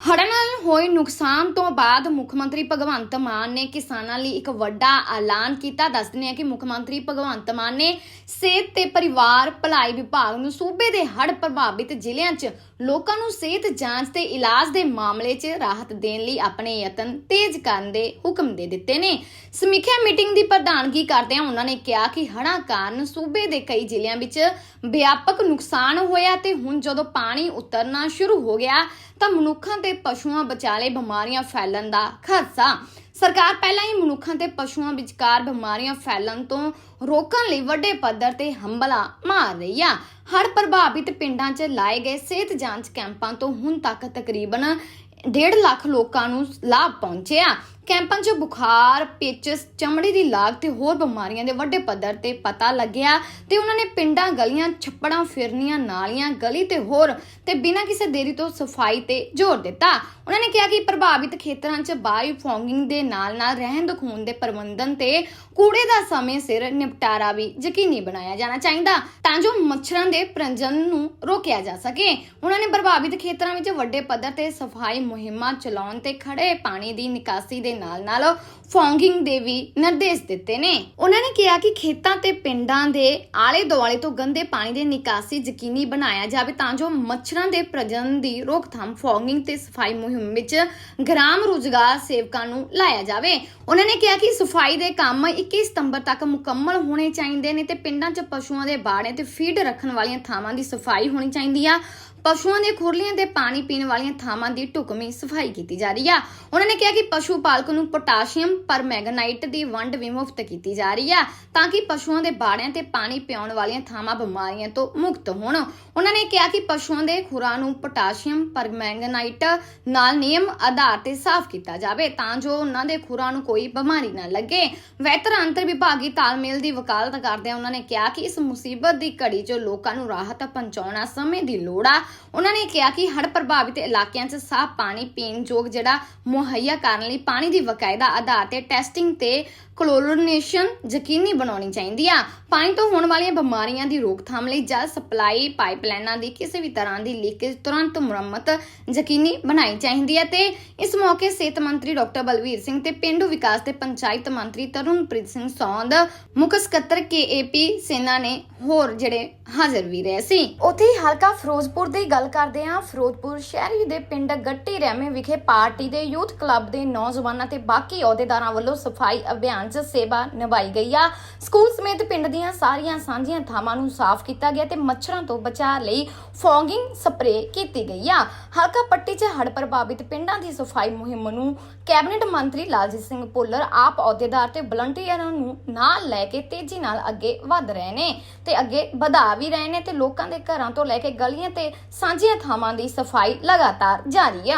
ਹੜ੍ਹਾਂ ਨਾਲ ਹੋਏ ਨੁਕਸਾਨ ਤੋਂ ਬਾਅਦ ਮੁੱਖ ਮੰਤਰੀ ਭਗਵੰਤ ਮਾਨ ਨੇ ਕਿਸਾਨਾਂ ਲਈ ਇੱਕ ਵੱਡਾ ਐਲਾਨ ਕੀਤਾ। ਦੱਸਦੇ ਨੇ ਕਿ ਮੁੱਖ ਮੰਤਰੀ ਭਗਵੰਤ ਮਾਨ ਨੇ ਸਿਹਤ ਤੇ ਪਰਿਵਾਰ ਭਲਾਈ ਵਿਭਾਗ ਨੂੰ ਸੂਬੇ ਦੇ ਹੜ੍ਹ ਪ੍ਰਭਾਵਿਤ ਜ਼ਿਲ੍ਹਿਆਂ 'ਚ ਲੋਕਾਂ ਨੂੰ ਸਿਹਤ ਜਾਂਚ ਤੇ ਇਲਾਜ ਦੇ ਮਾਮਲੇ 'ਚ ਰਾਹਤ ਦੇਣ ਲਈ ਆਪਣੇ ਯਤਨ ਤੇਜ਼ ਕਰਨ ਦੇ ਹੁਕਮ ਦੇ ਦਿੱਤੇ ਨੇ। ਸਮੀਖਿਆ ਮੀਟਿੰਗ ਦੀ ਪ੍ਰਧਾਨਗੀ ਕਰਦਿਆਂ ਉਹਨਾਂ ਨੇ ਕਿਹਾ ਕਿ ਹੜ੍ਹਾਂ ਕਾਰਨ ਸੂਬੇ ਦੇ ਕਈ ਜ਼ਿਲ੍ਹਿਆਂ ਵਿੱਚ ਵਿਆਪਕ ਨੁਕਸਾਨ ਹੋਇਆ ਤੇ ਹੁਣ ਜਦੋਂ ਪਾਣੀ ਉਤਰਨਾ ਸ਼ੁਰੂ ਹੋ ਗਿਆ ਤਾਂ ਮਨੁੱਖਾਂ ਤੇ ਪਸ਼ੂਆਂ ਵਿਚਾਲੇ ਬਿਮਾਰੀਆਂ ਫੈਲਣ ਦਾ ਖਦਸ਼ਾ ਸਰਕਾਰ ਪਹਿਲਾਂ ਹੀ ਮਨੁੱਖਾਂ ਤੇ ਪਸ਼ੂਆਂ ਵਿਚਕਾਰ ਬਿਮਾਰੀਆਂ ਫੈਲਣ ਤੋਂ ਰੋਕਣ ਲਈ ਵੱਡੇ ਪੱਧਰ ਤੇ ਹੰਬਲਾ ਮਾਰ ਰਹੀ ਆ। ਹੜ੍ਹ ਪ੍ਰਭਾਵਿਤ ਪਿੰਡਾਂ 'ਚ ਲਾਏ ਗਏ ਸਿਹਤ ਜਾਂਚ ਕੈਂਪਾਂ ਤੋਂ ਹੁਣ ਤੱਕ ਤਕਰੀਬਨ 1.5 ਲੱਖ ਲੋਕਾਂ ਨੂੰ ਲਾਭ ਪਹੁੰਚਿਆ। ਕੈਂਪਾਂ 'ਚ ਬੁਖਾਰ, ਪੇਚਸ, ਚਮੜੀ ਦੀ ਲਾਗ ਤੇ ਹੋਰ ਬਿਮਾਰੀਆਂ ਦੇ ਵੱਡੇ ਪੱਧਰ ਤੇ ਪਤਾ ਲੱਗਿਆ ਤੇ ਉਹਨਾਂ ਨੇ ਪਿੰਡਾਂ ਗਲੀਆਂ, ਛੱਪੜਾਂ, ਫਿਰਨੀਆਂ, ਨਾਲੀਆਂ, ਗਲੀ ਤੇ ਹੋਰ ਤੇ ਬਿਨਾਂ ਕਿਸੇ ਦੇਰੀ ਤੋਂ ਸਫ਼ਾਈ ਤੇ ਜ਼ੋਰ ਦਿੱਤਾ। ਉਹਨਾਂ ਨੇ ਕਿਹਾ ਕਿ ਪ੍ਰਭਾਵਿਤ ਖੇਤਰਾਂ 'ਚ ਬਾਇਓ ਫੌਗਿੰਗ ਦੇ ਨਾਲ-ਨਾਲ ਰਹਿੰਦ ਖੂਨ ਦੇ ਪ੍ਰਬੰਧਨ ਤੇ ਕੂੜੇ ਦਾ ਸਮੇਂ ਸਿਰ ਨਿਪਟਾਰਾ ਵੀ ਯਕੀਨੀ ਬਣਾਇਆ ਜਾਣਾ ਚਾਹੀਦਾ ਤਾਂ ਜੋ ਮੱਛਰਾਂ ਦੇ ਪ੍ਰਜਨਨ ਨੂੰ ਰੋਕਿਆ ਜਾ ਸਕੇ। ਉਹਨਾਂ ਨੇ ਪ੍ਰਭਾਵਿਤ ਖੇਤਰਾਂ ਵਿੱਚ ਵੱਡੇ ਪੱਧਰ ਤੇ ਸਫ਼ਾਈ ਮੁਹਿੰਮਾਂ ਚਲਾਉਣ ਤੇ ਖੜੇ ਪਾਣੀ ਦੀ ਨਿਕਾਸੀ ਦੇ ਨਾਲ-ਨਾਲ ਫੌਗਿੰਗ ਦੇ ਵੀ ਨਿਰਦੇਸ਼ ਦਿੱਤੇ ਨੇ। ਉਹਨਾਂ ਨੇ ਕਿਹਾ ਕਿ ਖੇਤਾਂ ਤੇ ਪਿੰਡਾਂ ਦੇ ਆਲੇ ਦੁਆਲੇ ਤੋਂ ਗੰਦੇ ਪਾਣੀ ਦੀ ਨਿਕਾਸੀ ਯਕੀਨੀ ਬਣਾਇਆ ਜਾਵੇ ਤਾਂ ਜੋ ਮੱਛਰਾਂ ਦੇ ਪ੍ਰਜਨਨ ਦੀ ਰੋਕਥਾਮ, ਫੌਗਿੰਗ ਤੇ ਸਫ਼ਾਈ ਮੁਹਿੰਮ ਵਿੱਚ ਗ੍ਰਾਮ ਰੁਜ਼ਗਾਰ ਸੇਵਕਾਂ ਨੂੰ ਲਾਇਆ ਜਾਵੇ। ਉਹਨਾਂ ਨੇ ਕਿਹਾ ਕਿ ਸਫ਼ਾਈ ਦੇ ਕੰਮ 21 ਸਤੰਬਰ ਤੱਕ ਮੁਕੰਮਲ ਹੋਣੇ ਚਾਹੀਦੇ ਨੇ ਤੇ ਪਿੰਡਾਂ 'ਚ ਪਸ਼ੂਆਂ ਦੇ ਬਾੜੇ ਤੇ ਫੀਡ ਰੱਖਣ ਵਾਲੀਆਂ ਥਾਵਾਂ ਦੀ ਸਫ਼ਾਈ ਹੋਣੀ ਚਾਹੀਦੀ ਆ। ਪਸ਼ੂਆਂ ਦੇ ਖੁਰਲੀਆਂ ਤੇ ਪਾਣੀ ਪੀਣ ਵਾਲੀਆਂ ਥਾਵਾਂ ਦੀ ਢੁਕਵੀਂ ਸਫ਼ਾਈ ਕੀਤੀ ਜਾ ਰਹੀ ਆ। ਉਹਨਾਂ ਨੇ ਕਿਹਾ ਕਿ ਪਸ਼ੂ ਪਾਲਕ ਨੂੰ ਪੋਟਾਸ਼ੀਅਮ ਪਰਮੈਂਗਨਾਈਟ ਦੀ ਵੰਡ ਵੀ ਮੁਫਤ ਕੀਤੀ ਜਾ ਰਹੀ ਆ ਤਾਂ ਕਿ ਪਸ਼ੂਆਂ ਦੇ ਬਾੜਿਆਂ ਤੇ ਪਾਣੀ ਪਿਆਉਣ ਵਾਲੀਆਂ ਥਾਵਾਂ ਬਿਮਾਰੀਆਂ ਤੋਂ ਮੁਕਤ ਹੋਣ। ਉਹਨਾਂ ਨੇ ਕਿਹਾ ਕਿ ਪਸ਼ੂਆਂ ਦੇ ਖੁਰਾਂ ਨੂੰ ਪੋਟਾਸ਼ੀਅਮ ਪਰਮੈਂਗਨਾਈਟ ਨਾਲ ਨਿਯਮ ਆਧਾਰ ਤੇ ਸਾਫ਼ ਕੀਤਾ ਜਾਵੇ ਤਾਂ ਜੋ ਉਹਨਾਂ ਦੇ ਖੁਰਾਂ ਨੂੰ ਕੋਈ ਬਿਮਾਰੀ ਨਾ ਲੱਗੇ। ਵੈਤਰ ਅੰਤਰ ਵਿਭਾਗੀ ਤਾਲਮੇਲ ਦੀ ਵਕਾਲਤ ਕਰਦਿਆਂ ਉਹਨਾਂ ਨੇ ਕਿਹਾ ਕਿ ਇਸ ਮੁਸੀਬਤ ਦੀ ਘੜੀ 'ਚ ਲੋਕਾਂ ਨੂੰ ਰਾਹਤ ਪਹੁੰਚਾਉਣਾ ਸਮੇਂ ਦੀ ਲੋੜ ਆ। ਉਹਨਾਂ ਨੇ ਕਿਹਾ ਕਿ ਹੜ੍ਹ ਪ੍ਰਭਾਵਿਤ ਇਲਾਕਿਆਂ 'ਚ ਸਾਫ਼ ਪਾਣੀ ਪੀਣ ਯੋਗ ਜਿਹੜਾ ਮੁਹੱਈਆ ਕਰਨ ਲਈ ਪਾਣੀ ਦੀ ਵਕਾਇਦਾ ਆਧਾਰ ਤੇ ਟੈਸਟਿੰਗ ਤੇ ਕਲੋਰੀਨੇਸ਼ਨ ਯਕੀਨੀ ਬਣਾਉਣੀ ਚਾਹੀਦੀ ਆ। ਪਾਣੀ ਤੋਂ ਹੋਣ ਵਾਲੀਆਂ ਬਿਮਾਰੀਆਂ ਦੀ ਰੋਕਥਾਮ ਲਈ ਜਲ ਸਪਲਾਈ ਪਾਈਪਲਾਈਨਾਂ ਦੀ ਕਿਸੇ ਵੀ ਤਰ੍ਹਾਂ ਦੀ ਲੀਕੇਜ ਤੁਰੰਤ ਮੁਰੰਮਤ ਯਕੀਨੀ ਬਣਾਈ ਚਾਹੀਦੀ ਹੈ ਤੇ ਇਸ ਮੌਕੇ ਸਿਹਤ ਮੰਤਰੀ ਡਾਕਟਰ ਬਲਵੀਰ ਸਿੰਘ ਤੇ ਪਿੰਡੂ ਵਿਕਾਸ ਤੇ ਪੰਚਾਇਤ ਮੰਤਰੀ ਤਰੁਣਪ੍ਰੀਤ ਸਿੰਘ ਸੌਂਦ, ਮੁੱਖ ਸਕੱਤਰ ਕੇਏਪੀ ਸੇਨਾ ਨੇ ਹੋਰ ਜਿਹੜੇ ਹਾਜ਼ਰ ਵੀ ਰਹੇ ਸੀ। ਉੱਥੇ ਹਲਕਾ ਫਿਰੋਜ਼ਪੁਰ ਦੀ ਗੱਲ ਕਰਦੇ ਹਾਂ, ਫਿਰੋਜ਼ਪੁਰ ਸ਼ਹਿਰੀ ਦੇ ਪਿੰਡ ਗੱਟੀ ਰਹਿਮੇ ਵਿਖੇ ਪਾਰਟੀ ਦੇ ਯੂਥ ਕਲੱਬ ਦੇ ਨੌਜਵਾਨਾਂ ਤੇ ਬਾਕੀ ਅਹੁਦੇਦਾਰਾਂ ਵੱਲੋਂ ਸਫ਼ਾਈ ਅਭਿਆਨ 'ਚ ਸੇਵਾ ਨਿਭਾਈ ਗਈ ਆ। ਸਕੂਲ ਸਮੇਤ ਪਿੰਡ ਦੀਆਂ ਸਾਰੀਆਂ ਸਾਂਝੀਆਂ ਥਾਵਾਂ ਨੂੰ ਸਾਫ਼ ਕੀਤਾ ਗਿਆ ਤੇ ਮੱਛਰਾਂ ਤੋਂ ਬਚਾਅ ਲਈ ਫੌਗਿੰਗ ਸਪਰੇਅ ਕੀਤੀ ਗਈ ਆ। ਹਲਕਾ ਪੱਟੀ 'ਚ ਹੜ੍ਹ ਪ੍ਰਭਾਵਿਤ ਪਿੰਡਾਂ ਦੀ ਸਫ਼ਾਈ ਮੁਹਿੰਮ ਨੂੰ ਕੈਬਨਿਟ ਮੰਤਰੀ ਲਾਲਜੀਤ ਸਿੰਘ ਭੁੱਲਰ, ਆਪ ਅਹੁਦੇਦਾਰ ਤੇ ਵਲੰਟੀਅਰਾਂ ਨੂੰ ਨਾਲ ਲੈ ਕੇ ਤੇਜ਼ੀ ਨਾਲ ਅੱਗੇ ਵਧ ਰਹੇ ਨੇ ਤੇ ਅੱਗੇ ਵਧਾ ਵੀ ਰਹੇ ਨੇ ਤੇ ਲੋਕਾਂ ਦੇ ਘਰਾਂ ਤੋਂ ਲੈ ਕੇ ਗਲੀਆਂ ਤੇ ਸਾਂਝੀਆਂ ਥਾਵਾਂ ਦੀ ਸਫ਼ਾਈ ਲਗਾਤਾਰ ਜਾਰੀ ਆ।